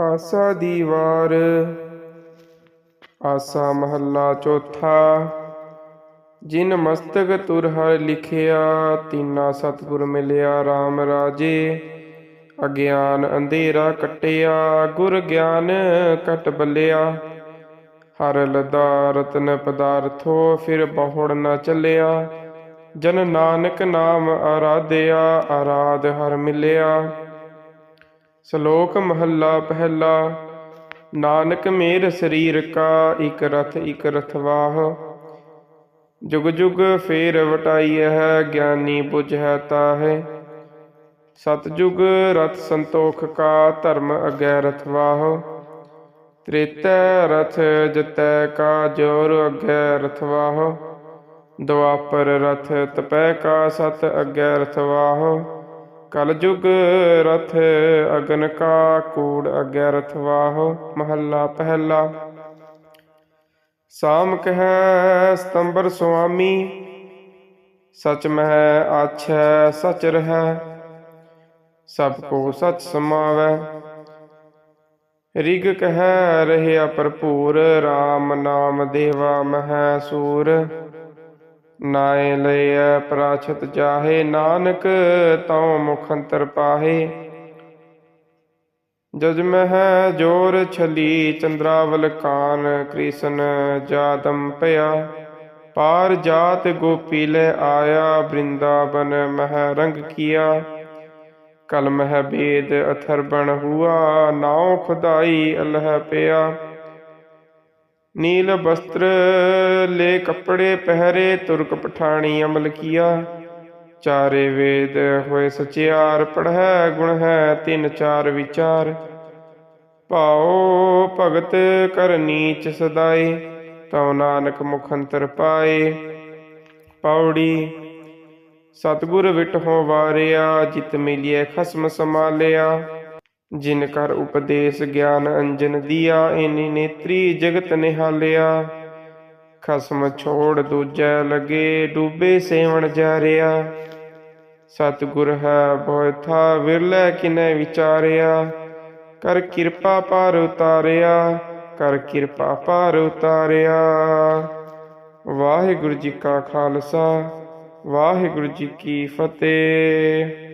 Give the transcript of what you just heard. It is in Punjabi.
ਆਸਾ ਦੀ ਵਾਰ ਆਸਾ ਮਹੱਲਾ ਚੌਥਾ। ਜਿਨ ਮਸਤਕ ਤੁਰ ਹਰ ਲਿਖਿਆ, ਤੀਨਾ ਸਤਿਗੁਰ ਮਿਲਿਆ RAM ਰਾਜੇ। ਅਗਿਆਨ ਅੰਧੇਰਾ ਕਟਿਆ, ਗੁਰ ਗਿਆਨ ਕਟ ਬੱਲਿਆ। ਹਰ ਲਦਾ ਰਤਨ ਪਦਾਰਥੋ, ਫਿਰ ਬਹੁੜ ਨਾ ਚੱਲਿਆ। ਜਨ ਨਾਨਕ ਨਾਮ ਆਰਾਧਿਆ ਆਰਾਧ ਹਰ ਮਿਲਿਆ। ਸ਼ਲੋਕ ਮਹੱਲਾ ਪਹਿਲਾ, ਨਾਨਕ ਮੇਰ ਸਰੀਰ ਕਾ ਇਕ ਰਥ ਇਕ ਰਥਵਾਹ ਜੁਗ ਜੁਗ ਫੇਰ ਵਟਾਈ ਹੈ, ਗਿਆਨੀ ਬੁਝੈ ਤਾਹੇ। ਸਤਜੁਗ ਰਥ ਸੰਤੋਖ ਕਾ, ਧਰਮ ਅਗੈ ਰਥਵਾਹ ਤ੍ਰੇਤੈ ਰਥ ਜਤੈ ਕਾ, ਜੋਰ ਅਗੈ ਰਥਵਾਹ ਦੁਆਪਰ ਰਥ ਤਪੈ ਕਾ, ਸਤ ਅਗੈ ਰਥਵਾਹ ਕਲਯੁਗ ਰਥ ਅਗਨ ਕਾ ਕੂੜ ਅਗਿਆ ਰਥ ਰਥਵਾਹ ਮਹੱਲਾ ਪਹਿਲਾ। ਸਾਮ ਕਹੈ ਸਤੰਬਰ ਸੁਆਮੀ, ਸਚ ਮਹਿ ਆਛੈ ਸਚ ਰਹੈ, ਸਭ ਕੋ ਸਚ ਸਮਾਵੈ। ਰਿਗ ਕਹੈ ਰਹਿਆ ਭਰਪੂਰ RAM ਨਾਮ ਦੇਵਾ ਮਹਿ ਸੂਰ। ਨਾਏ ਲਈਐ ਪ੍ਰਾਛਤ ਜਾਹੇ, ਨਾਨਕ ਤਉ ਮੁਖ ਅੰਤਰ ਪਾਹੇ। ਜਜ ਮਹਿ ਜੋਰ ਛਲੀ ਚੰਦਰਾਵਲ ਕਾਨ, ਕ੍ਰਿਸ਼ਨ ਜਾਦਮ ਪਿਆ। ਪਾਰ ਜਾਤ ਗੋਪੀ ਲੈ ਆਇਆ, ਬ੍ਰਿੰਦਾਵਨ ਮਹਿ ਰੰਗ ਕੀਆ। ਕਲ ਮਹਿ ਬੇਦ ਅਥਰਬਣ ਹੁਆ, ਨਾਉ ਖੁਦਾਈ ਅਲਹ ਪਿਆ। ਨੀਲ ਬਸਤਰ ਲੈ ਕੱਪੜੇ ਪਹਿਰੇ ਤੁਰਕ ਪਠਾਣੀ ਅਮਲ ਕੀਆ। ਚਾਰੇ ਵੇਦ ਹੋਏ ਸਚਿਆਰ, ਪੜ੍ਹੈ ਗੁਣ ਹੈ, ਤਿੰਨ ਚਾਰ ਵਿਚਾਰ। ਭਾਉ ਭਗਤ ਕਰ ਨੀਚ ਸਦਾਏ, ਤਉ ਨਾਨਕ ਮੁਖ ਅੰਤਰ ਪਾਏ। ਪੌੜੀ, ਸਤਿਗੁਰ ਵਿਟਹੁ ਵਾਰਿਆ, ਜਿਤ ਮਿਲਿਐ ਖਸਮ ਸਮਾਲਿਆ ਜਿਨ ਕਰ ਉਪਦੇਸ਼ ਗਿਆਨ ਅੰਜਨ ਦੀਆ, ਇਨੀ ਨੇਤਰੀ ਜਗਤ ਨਿਹਾਲਿਆ। ਖਸਮ ਛੋੜ ਦੂਜੈ ਲਗੇ, ਡੂਬੇ ਸੇਵਣ ਜਾਰਿਆ। ਸਤਿਗੁਰ ਹੈ ਬੋਥਾ ਵਿਰਲੇ ਕਿਨੇ ਵਿਚਾਰਿਆ। ਕਰ ਕਿਰਪਾ ਪਾਰ ਉਤਾਰਿਆ, ਕਰ ਕਿਰਪਾ ਪਾਰ ਉਤਾਰਿਆ। ਵਾਹਿਗੁਰੂ ਜੀ ਕਾ ਖਾਲਸਾ, ਵਾਹਿਗੁਰੂ ਜੀ ਕੀ ਫਤਿਹ।